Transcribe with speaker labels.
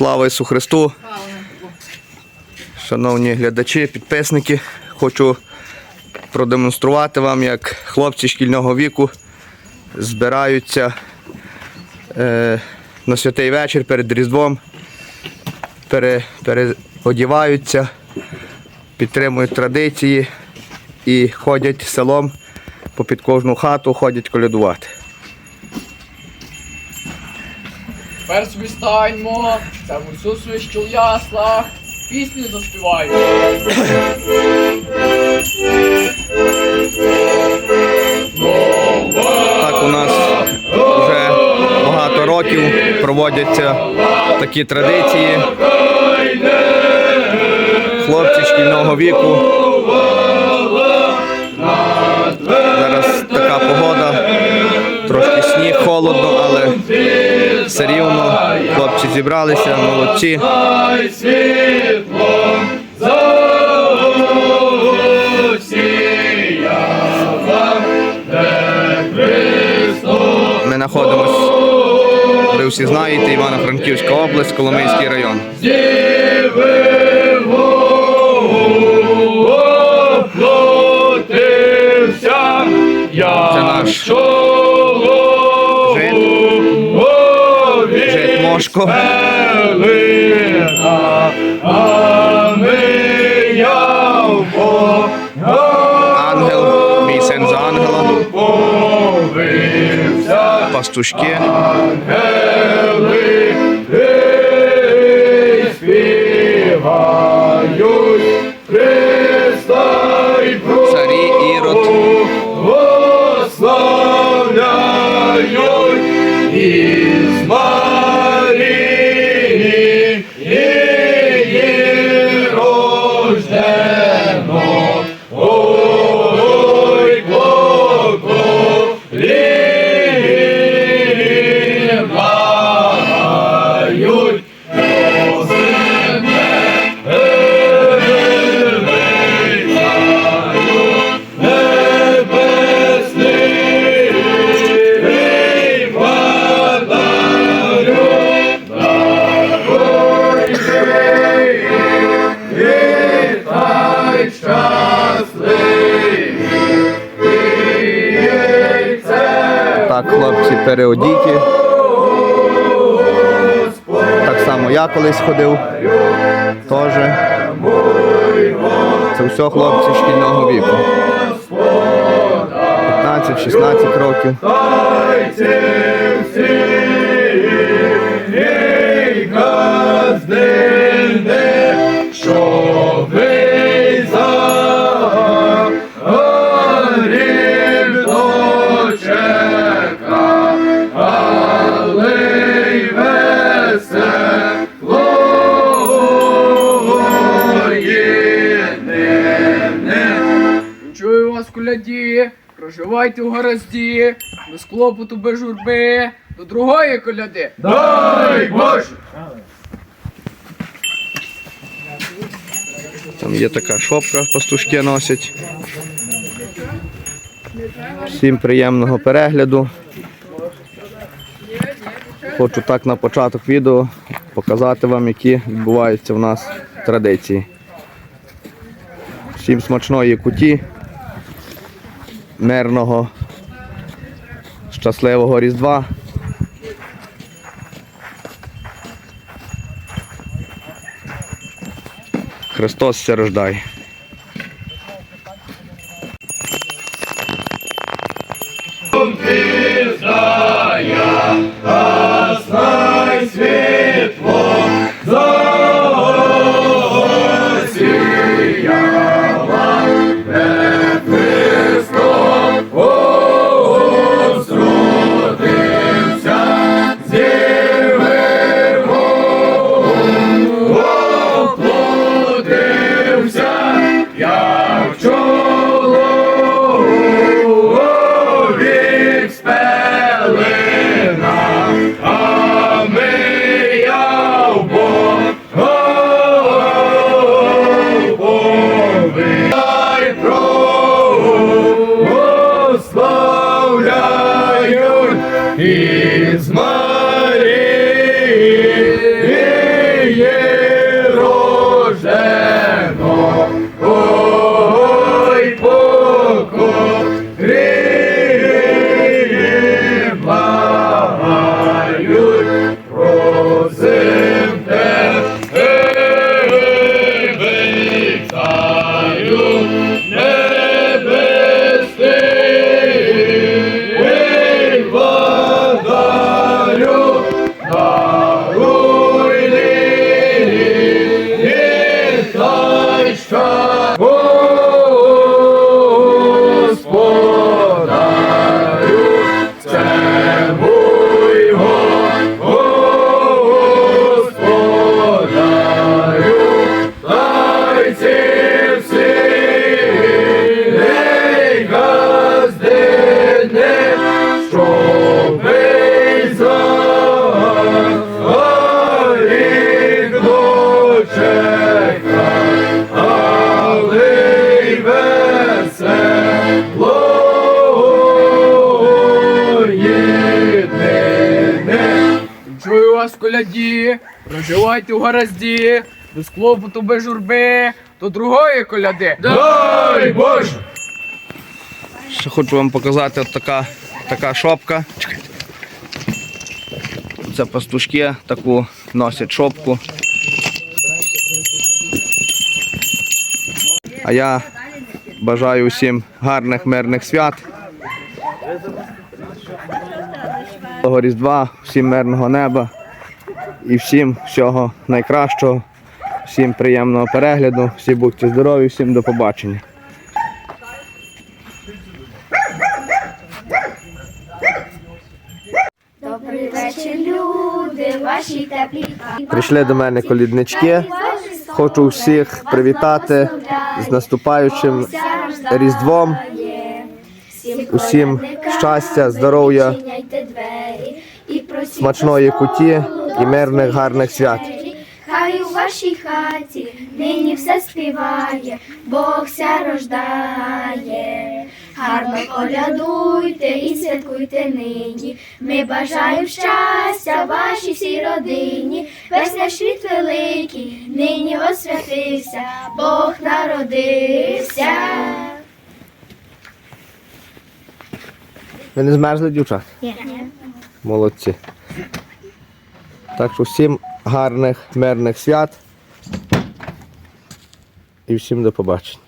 Speaker 1: Слава Ісу Христу! Шановні глядачі, підписники, хочу продемонструвати вам, як хлопці шкільного віку збираються е, на святий вечір перед Різдвом, пере, переодіваються, підтримують традиції і ходять селом попід кожну хату, ходять колядувати.
Speaker 2: Тепер собі станьмо, це Ісусу, що в яслах, пісню заспіваємо.
Speaker 1: Так у нас вже багато років проводяться такі традиції. Хлопці шкільного віку. Рівно хлопці зібралися, молодці. Ми знаходимося, ви всі знаєте, Івано-Франківська область, Коломийський район. жит, жит Мошко. Ангел, мій син за ангела. Пастушки. Царі Переодіті. Так само я колись ходив. Теж. Це все хлопці шкільного віку. 15-16 років.
Speaker 2: Проживайте у гаразді, без клопоту, без журби, до другої коляди.
Speaker 1: Там є така шопка, пастушки носять. Всім приємного перегляду. Хочу так на початок відео показати вам, які відбуваються в нас традиції. Всім смачної куті, мирного, щасливого Різдва. Христос се рождає. Галина, а ми я в Богові. Дай прославляють і коляді, проживайте у гаразді, без клопоту, без журби, до другої коляди. Дай Боже!
Speaker 2: Ще хочу вам показати от така, така шопка. Чекайте. Це пастушки таку носять шопку. А я бажаю усім гарних мирних свят. Того Різдва, всім мирного неба і всім всього найкращого, всім приємного перегляду, всі будьте здорові, всім до побачення.
Speaker 3: Добрий вечір, люди, ваші теплі.
Speaker 2: Прийшли до мене коліднички. Хочу всіх привітати з наступаючим Різдвом. Усім щастя, здоров'я, смачної куті і мирних гарних свят.
Speaker 3: Хай у вашій хаті нині все співає, Бог ся рождає. Гарно колядуйте і святкуйте нині. Ми бажаємо щастя вашій всій родині. Весь наш світ великий, нині освятився, Бог народився.
Speaker 2: Ви не змерзли, дівчат?
Speaker 3: Ні.
Speaker 2: Молодці. Так що всім гарних, мирних свят. І всім до побачення.